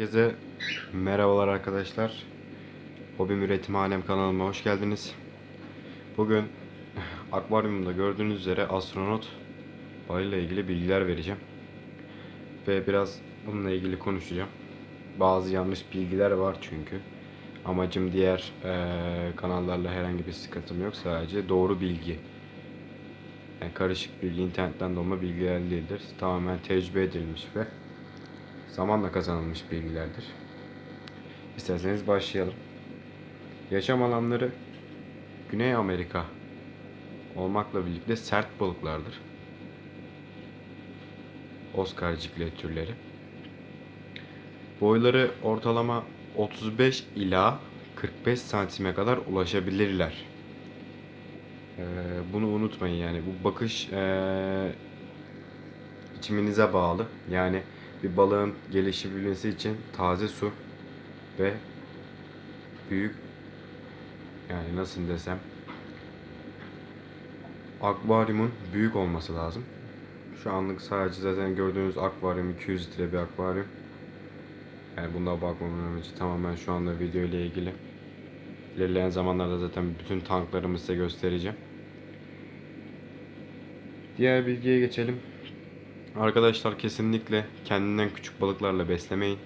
Herkese merhabalar arkadaşlar. Hobim Üretim Alem kanalıma hoş geldiniz. Bugün akvaryumda gördüğünüz üzere astronot balıyla ilgili bilgiler vereceğim. Ve biraz bununla ilgili konuşacağım. Bazı yanlış bilgiler var çünkü. Amacım diğer eee, kanallarla herhangi bir sıkıntım yok. Sadece doğru bilgi. Yani karışık bilgi, internetten dolma bilgiler değildir. Tamamen tecrübe edilmiş ve zamanla kazanılmış bilgilerdir. İsterseniz başlayalım. Yaşam alanları Güney Amerika olmakla birlikte sert balıklardır. Oscar ciklet türleri. Boyları ortalama 35 ila 45 santime kadar ulaşabilirler. Ee, bunu unutmayın yani bu bakış ee, biçiminize bağlı. Yani bir balığın gelişebilmesi için taze su ve büyük yani nasıl desem akvaryumun büyük olması lazım. Şu anlık sadece zaten gördüğünüz akvaryum 200 litre bir akvaryum. Yani bunda bakmamın amacı tamamen şu anda video ile ilgili. İlerleyen zamanlarda zaten bütün tanklarımı size göstereceğim. Diğer bilgiye geçelim. Arkadaşlar kesinlikle kendinden küçük balıklarla beslemeyin.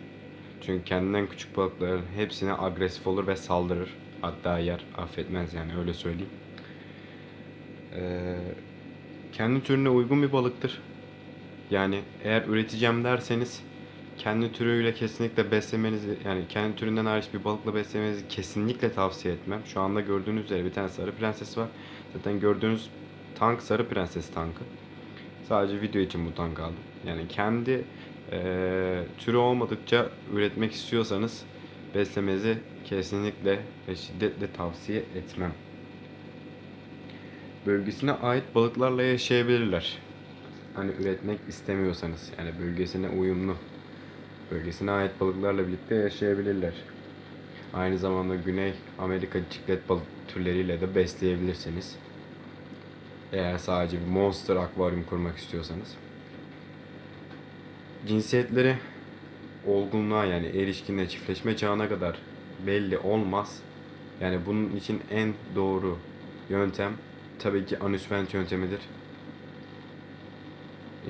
Çünkü kendinden küçük balıkların hepsine agresif olur ve saldırır. Hatta yer affetmez yani öyle söyleyeyim. Ee, kendi türüne uygun bir balıktır. Yani eğer üreteceğim derseniz kendi türüyle kesinlikle beslemenizi yani kendi türünden hariç bir balıkla beslemenizi kesinlikle tavsiye etmem. Şu anda gördüğünüz üzere bir tane sarı prenses var. Zaten gördüğünüz tank sarı prenses tankı. Sadece video için bu tank aldım. Yani kendi eee, türü olmadıkça üretmek istiyorsanız beslemenizi kesinlikle ve şiddetle tavsiye etmem. Bölgesine ait balıklarla yaşayabilirler. Hani üretmek istemiyorsanız yani bölgesine uyumlu bölgesine ait balıklarla birlikte yaşayabilirler. Aynı zamanda Güney Amerika ciklet balık türleriyle de besleyebilirsiniz. Eğer sadece bir monster akvaryum kurmak istiyorsanız. Cinsiyetleri olgunluğa yani erişkinle çiftleşme çağına kadar belli olmaz. Yani bunun için en doğru yöntem tabii ki anüs vent yöntemidir.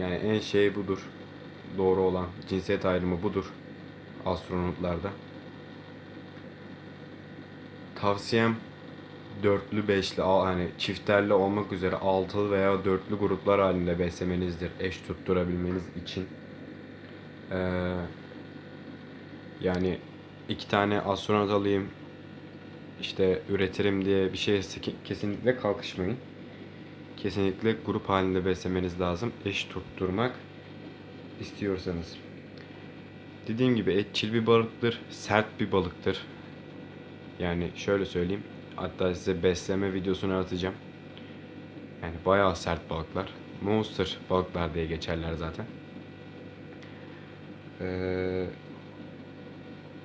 Yani en şey budur. Doğru olan cinsiyet ayrımı budur astronotlarda. Tavsiyem dörtlü, beşli, hani çifterli olmak üzere altılı veya dörtlü gruplar halinde beslemenizdir eş tutturabilmeniz için. Ee, yani iki tane astronot alayım işte üretirim diye bir seki- kesinlikle kalkışmayın. Kesinlikle grup halinde beslemeniz lazım eş tutturmak istiyorsanız. Dediğim gibi etçil bir balıktır, sert bir balıktır. Yani şöyle söyleyeyim. Hatta size besleme videosunu atacağım. Yani bayağı sert balıklar. Monster balıklar diye geçerler zaten. Ee,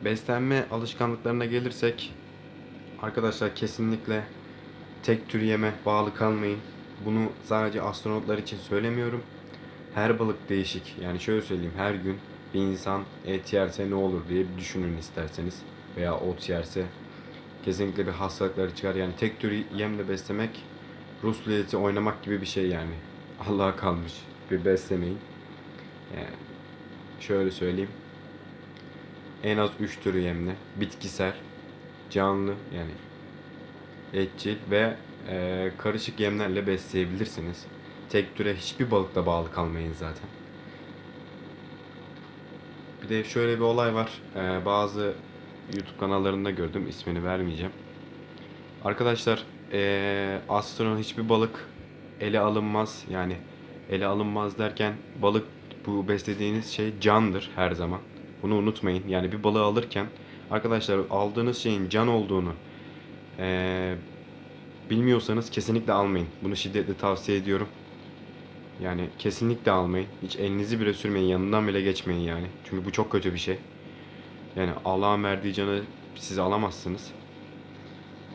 beslenme alışkanlıklarına gelirsek arkadaşlar kesinlikle tek tür yeme bağlı kalmayın. Bunu sadece astronotlar için söylemiyorum. Her balık değişik. Yani şöyle söyleyeyim her gün bir insan et yerse ne olur diye düşünün isterseniz. Veya ot yerse kesinlikle bir hastalıkları çıkar. Yani tek tür yemle beslemek Rus ruleti oynamak gibi bir şey yani. Allah'a kalmış. Bir beslemeyin. Yani şöyle söyleyeyim. En az 3 tür yemle. Bitkisel, canlı yani etçil ve e, karışık yemlerle besleyebilirsiniz. Tek türe hiçbir balıkla bağlı kalmayın zaten. Bir de şöyle bir olay var. Ee, bazı YouTube kanallarında gördüm. ismini vermeyeceğim. Arkadaşlar ee, astronot hiçbir balık ele alınmaz. Yani ele alınmaz derken balık bu beslediğiniz şey candır her zaman. Bunu unutmayın. Yani bir balığı alırken arkadaşlar aldığınız şeyin can olduğunu ee, bilmiyorsanız kesinlikle almayın. Bunu şiddetle tavsiye ediyorum. Yani kesinlikle almayın. Hiç elinizi bile sürmeyin. Yanından bile geçmeyin yani. Çünkü bu çok kötü bir şey. Yani Allah'ın verdiği canı siz alamazsınız.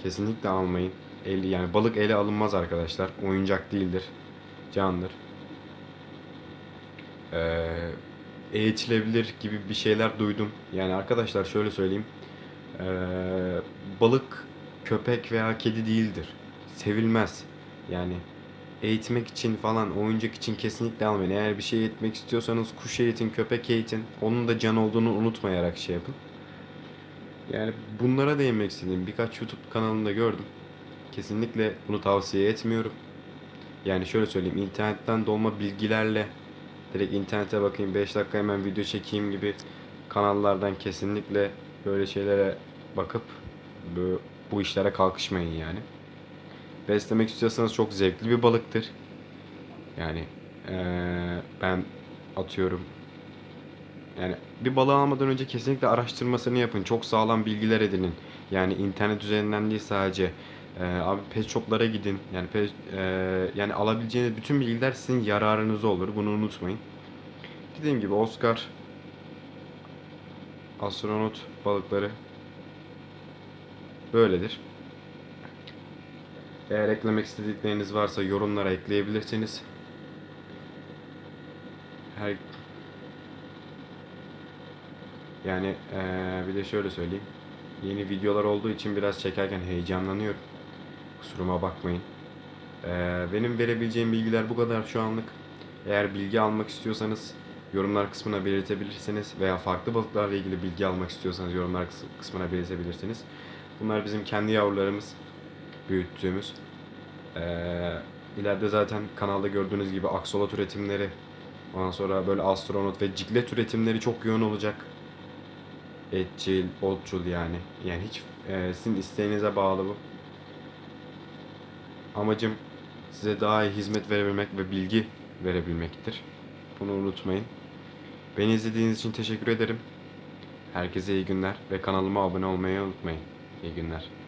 Kesinlikle almayın. El, yani balık ele alınmaz arkadaşlar. Oyuncak değildir. Candır. Ee, eğitilebilir gibi bir şeyler duydum. Yani arkadaşlar şöyle söyleyeyim. Ee, balık köpek veya kedi değildir. Sevilmez. Yani eğitmek için falan, oyuncak için kesinlikle almayın. Eğer bir şey eğitmek istiyorsanız kuş eğitin, köpek eğitin. Onun da can olduğunu unutmayarak şey yapın. Yani bunlara değinmek istediğim birkaç YouTube kanalında gördüm. Kesinlikle bunu tavsiye etmiyorum. Yani şöyle söyleyeyim, internetten dolma bilgilerle direkt internete bakayım 5 dakika hemen video çekeyim gibi kanallardan kesinlikle böyle şeylere bakıp bu, bu işlere kalkışmayın yani. Beslemek istiyorsanız çok zevkli bir balıktır. Yani eee, ben atıyorum yani bir balığı almadan önce kesinlikle araştırmasını yapın. Çok sağlam bilgiler edinin. Yani internet üzerinden değil sadece. Ee, abi pet shop'lara gidin. Yani pet, e, yani alabileceğiniz bütün bilgiler sizin yararınıza olur. Bunu unutmayın. Dediğim gibi Oscar astronot balıkları böyledir. Eğer eklemek istedikleriniz varsa yorumlara ekleyebilirsiniz. Her yani eee, bir de şöyle söyleyeyim. Yeni videolar olduğu için biraz çekerken heyecanlanıyorum. Kusuruma bakmayın. Eee, benim verebileceğim bilgiler bu kadar şu anlık. Eğer bilgi almak istiyorsanız yorumlar kısmına belirtebilirsiniz veya farklı balıklarla ilgili bilgi almak istiyorsanız yorumlar kıs- kısmına belirtebilirsiniz. Bunlar bizim kendi yavrularımız büyüttüğümüz. Eee ileride zaten kanalda gördüğünüz gibi aksolot üretimleri Ondan sonra böyle astronot ve ciklet üretimleri çok yoğun olacak etçil, otçul yani. Yani hiç e, sizin isteğinize bağlı bu. Amacım size daha iyi hizmet verebilmek ve bilgi verebilmektir. Bunu unutmayın. Beni izlediğiniz için teşekkür ederim. Herkese iyi günler ve kanalıma abone olmayı unutmayın. İyi günler.